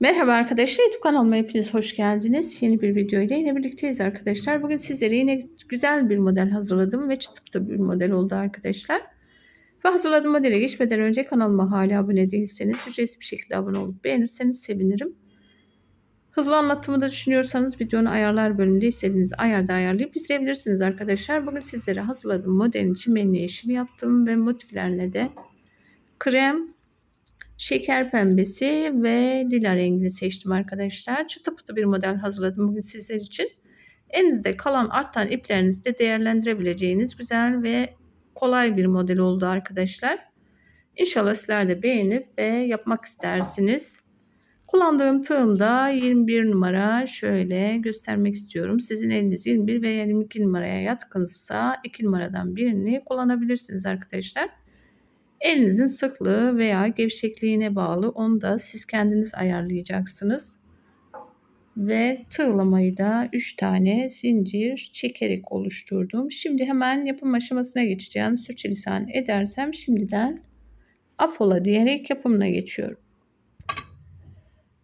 Merhaba arkadaşlar YouTube kanalıma hepiniz hoş geldiniz. Yeni bir video ile yine birlikteyiz arkadaşlar. Bugün sizlere yine güzel bir model hazırladım ve çıtı bir model oldu arkadaşlar. Ve hazırladığım modele geçmeden önce kanalıma hala abone değilseniz ücretsiz bir şekilde abone olup beğenirseniz sevinirim. Hızlı anlattığımı da düşünüyorsanız videonun ayarlar bölümünde istediğiniz ayarda ayarlayıp izleyebilirsiniz arkadaşlar. Bugün sizlere hazırladığım modelin için menli yeşil yaptım ve motiflerine de krem şeker pembesi ve lila rengini seçtim arkadaşlar. Çıtı pıtı bir model hazırladım bugün sizler için. Elinizde kalan artan iplerinizi de değerlendirebileceğiniz güzel ve kolay bir model oldu arkadaşlar. İnşallah sizler de beğenip ve yapmak istersiniz. Kullandığım tığım da 21 numara şöyle göstermek istiyorum. Sizin eliniz 21 veya 22 numaraya yatkınsa 2 numaradan birini kullanabilirsiniz arkadaşlar. Elinizin sıklığı veya gevşekliğine bağlı onu da siz kendiniz ayarlayacaksınız. Ve tığlamayı da 3 tane zincir çekerek oluşturdum. Şimdi hemen yapım aşamasına geçeceğim. Sürçülisan edersem şimdiden afola diyerek yapımına geçiyorum.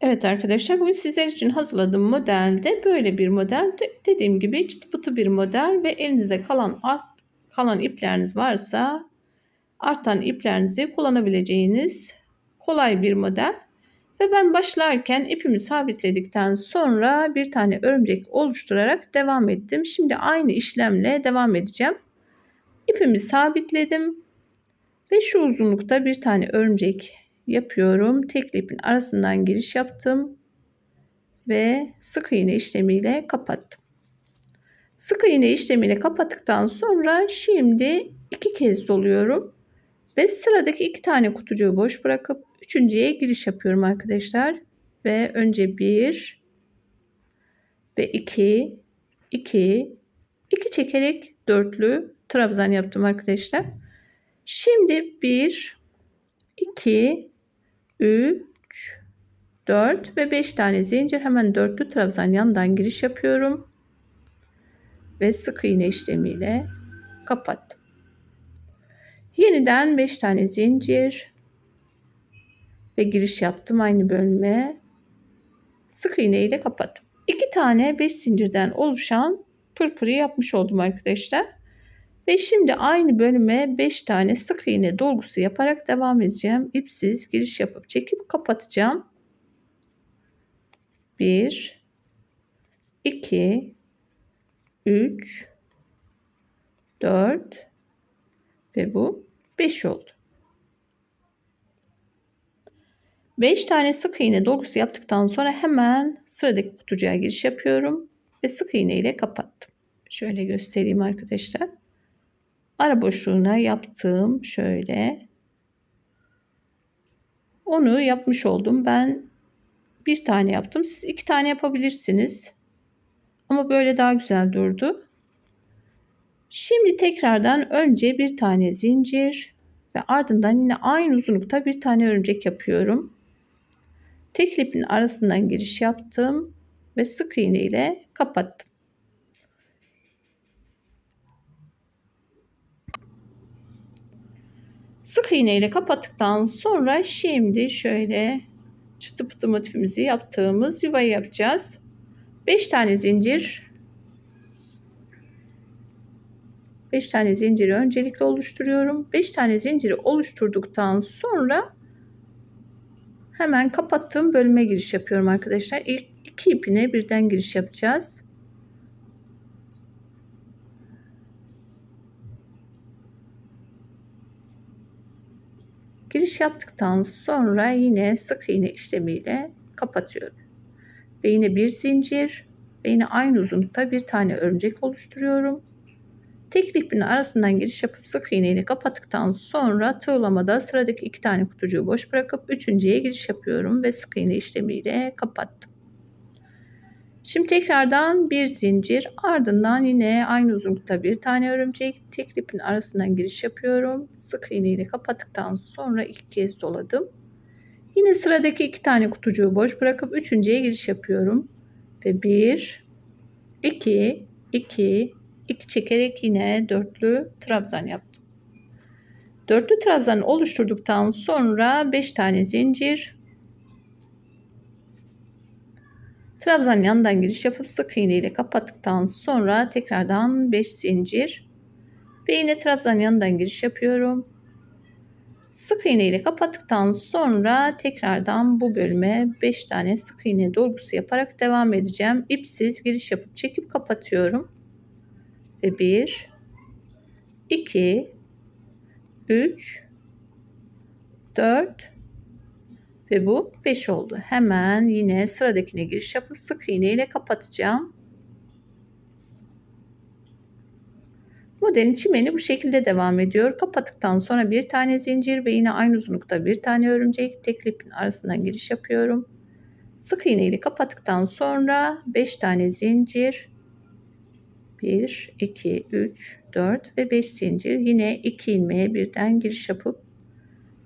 Evet arkadaşlar bugün sizler için hazırladığım modelde böyle bir model. Dediğim gibi çıtı pıtı bir model ve elinizde kalan art, kalan ipleriniz varsa artan iplerinizi kullanabileceğiniz kolay bir model. Ve ben başlarken ipimi sabitledikten sonra bir tane örümcek oluşturarak devam ettim. Şimdi aynı işlemle devam edeceğim. İpimi sabitledim. Ve şu uzunlukta bir tane örümcek yapıyorum. Tekli ipin arasından giriş yaptım. Ve sık iğne işlemiyle kapattım. Sık iğne işlemiyle kapattıktan sonra şimdi iki kez doluyorum. Ve sıradaki iki tane kutucuğu boş bırakıp üçüncüye giriş yapıyorum arkadaşlar. Ve önce bir ve iki, iki, iki çekerek dörtlü trabzan yaptım arkadaşlar. Şimdi bir, iki, üç, dört ve beş tane zincir hemen dörtlü trabzan yandan giriş yapıyorum. Ve sık iğne işlemiyle kapattım. Yeniden 5 tane zincir ve giriş yaptım aynı bölüme. Sık iğne ile kapattım. 2 tane 5 zincirden oluşan pırpırı yapmış oldum arkadaşlar. Ve şimdi aynı bölüme 5 tane sık iğne dolgusu yaparak devam edeceğim. İpsiz giriş yapıp çekip kapatacağım. 1 2 3 4 ve bu 5 oldu. 5 tane sık iğne dolgusu yaptıktan sonra hemen sıradaki kutucuğa giriş yapıyorum ve sık iğne ile kapattım. Şöyle göstereyim arkadaşlar. Ara boşluğuna yaptığım şöyle onu yapmış oldum. Ben bir tane yaptım. Siz iki tane yapabilirsiniz. Ama böyle daha güzel durdu. Şimdi tekrardan önce bir tane zincir ve ardından yine aynı uzunlukta bir tane örümcek yapıyorum. Tek ipin arasından giriş yaptım ve sık iğne ile kapattım. Sık iğne ile kapattıktan sonra şimdi şöyle çıtı pıtı motifimizi yaptığımız yuvayı yapacağız. 5 tane zincir 5 tane zinciri öncelikle oluşturuyorum. 5 tane zinciri oluşturduktan sonra hemen kapattığım bölüme giriş yapıyorum arkadaşlar. İlk iki ipine birden giriş yapacağız. Giriş yaptıktan sonra yine sık iğne işlemiyle kapatıyorum. Ve yine bir zincir ve yine aynı uzunlukta bir tane örümcek oluşturuyorum. Tek ipin arasından giriş yapıp sık iğne ile kapattıktan sonra tığlamada sıradaki iki tane kutucuğu boş bırakıp üçüncüye giriş yapıyorum ve sık iğne işlemiyle kapattım. Şimdi tekrardan bir zincir ardından yine aynı uzunlukta bir tane örümcek tek ipin arasından giriş yapıyorum. Sık iğne kapattıktan sonra iki kez doladım. Yine sıradaki iki tane kutucuğu boş bırakıp üçüncüye giriş yapıyorum. Ve bir, iki, iki, 2 çekerek yine dörtlü trabzan yaptım. Dörtlü trabzan oluşturduktan sonra 5 tane zincir Trabzan yandan giriş yapıp sık iğne ile kapattıktan sonra tekrardan 5 zincir ve yine trabzan yandan giriş yapıyorum. Sık iğne ile kapattıktan sonra tekrardan bu bölüme 5 tane sık iğne dolgusu yaparak devam edeceğim. İpsiz giriş yapıp çekip kapatıyorum. Ve 1 2 3 4 ve bu 5 oldu. Hemen yine sıradakine giriş yapıp sık iğne ile kapatacağım. Modelin çimeni bu şekilde devam ediyor. Kapattıktan sonra bir tane zincir ve yine aynı uzunlukta bir tane örümcek tekli ipin arasından giriş yapıyorum. Sık iğne ile kapattıktan sonra 5 tane zincir 1 2 3 4 ve 5 zincir yine 2 ilmeğe birden giriş yapıp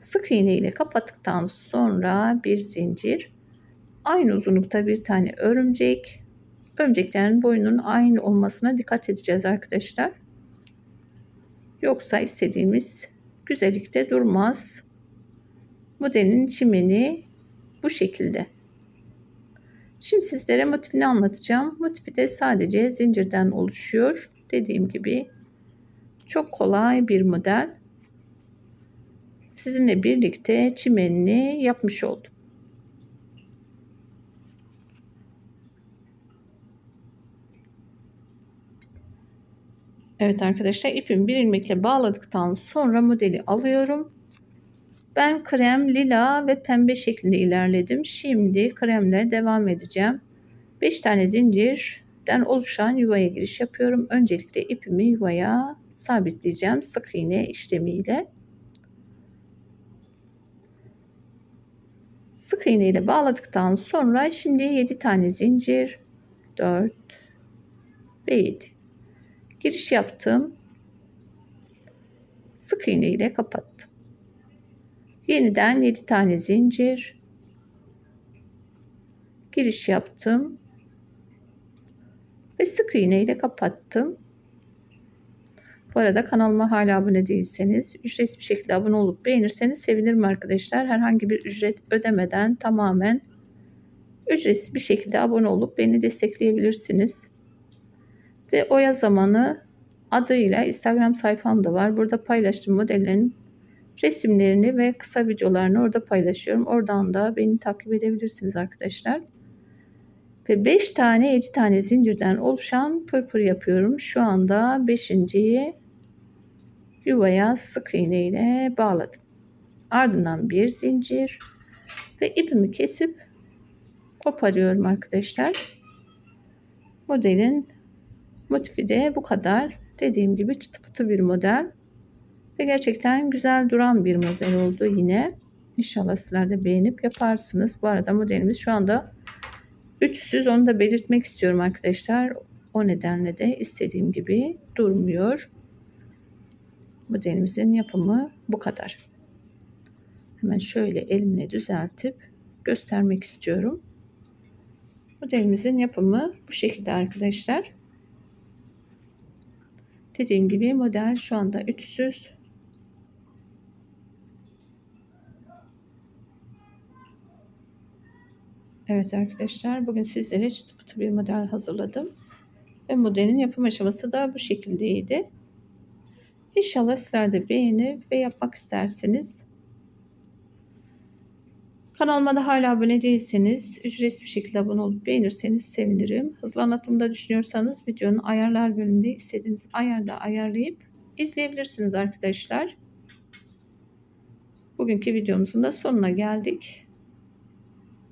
sık iğne ile kapattıktan sonra bir zincir aynı uzunlukta bir tane örümcek örümceklerin boyunun aynı olmasına dikkat edeceğiz arkadaşlar. Yoksa istediğimiz güzellikte durmaz. Modelin çimeni bu şekilde. Şimdi sizlere motifini anlatacağım. Motifi de sadece zincirden oluşuyor. Dediğim gibi çok kolay bir model. Sizinle birlikte çimenini yapmış oldum. Evet arkadaşlar ipimi bir ilmekle bağladıktan sonra modeli alıyorum. Ben krem, lila ve pembe şeklinde ilerledim. Şimdi kremle devam edeceğim. 5 tane zincirden oluşan yuvaya giriş yapıyorum. Öncelikle ipimi yuvaya sabitleyeceğim sık iğne işlemiyle. Sık iğne ile bağladıktan sonra şimdi 7 tane zincir 4 ve 7 giriş yaptım. Sık iğne ile kapattım. Yeniden 7 tane zincir giriş yaptım ve sık iğne ile kapattım. Bu arada kanalıma hala abone değilseniz ücretsiz bir şekilde abone olup beğenirseniz sevinirim arkadaşlar. Herhangi bir ücret ödemeden tamamen ücretsiz bir şekilde abone olup beni destekleyebilirsiniz. Ve Oya Zamanı adıyla Instagram sayfam da var. Burada paylaştığım modellerin resimlerini ve kısa videolarını orada paylaşıyorum. Oradan da beni takip edebilirsiniz arkadaşlar. Ve 5 tane 7 tane zincirden oluşan pırpır yapıyorum. Şu anda 5.yi yuvaya sık iğne ile bağladım. Ardından bir zincir ve ipimi kesip koparıyorum arkadaşlar. Modelin motifi de bu kadar. Dediğim gibi çıtı pıtı bir model. Ve gerçekten güzel duran bir model oldu yine. İnşallah sizler de beğenip yaparsınız. Bu arada modelimiz şu anda ütüsüz. Onu da belirtmek istiyorum arkadaşlar. O nedenle de istediğim gibi durmuyor. Modelimizin yapımı bu kadar. Hemen şöyle elimle düzeltip göstermek istiyorum. Modelimizin yapımı bu şekilde arkadaşlar. Dediğim gibi model şu anda ütüsüz. Evet arkadaşlar bugün sizlere çıtı pıtı bir model hazırladım. Ve modelin yapım aşaması da bu şekildeydi. İnşallah sizler de beğenip ve yapmak isterseniz. Kanalıma da hala abone değilseniz ücretsiz bir şekilde abone olup beğenirseniz sevinirim. Hızlı anlatımda düşünüyorsanız videonun ayarlar bölümünde istediğiniz ayarda ayarlayıp izleyebilirsiniz arkadaşlar. Bugünkü videomuzun da sonuna geldik.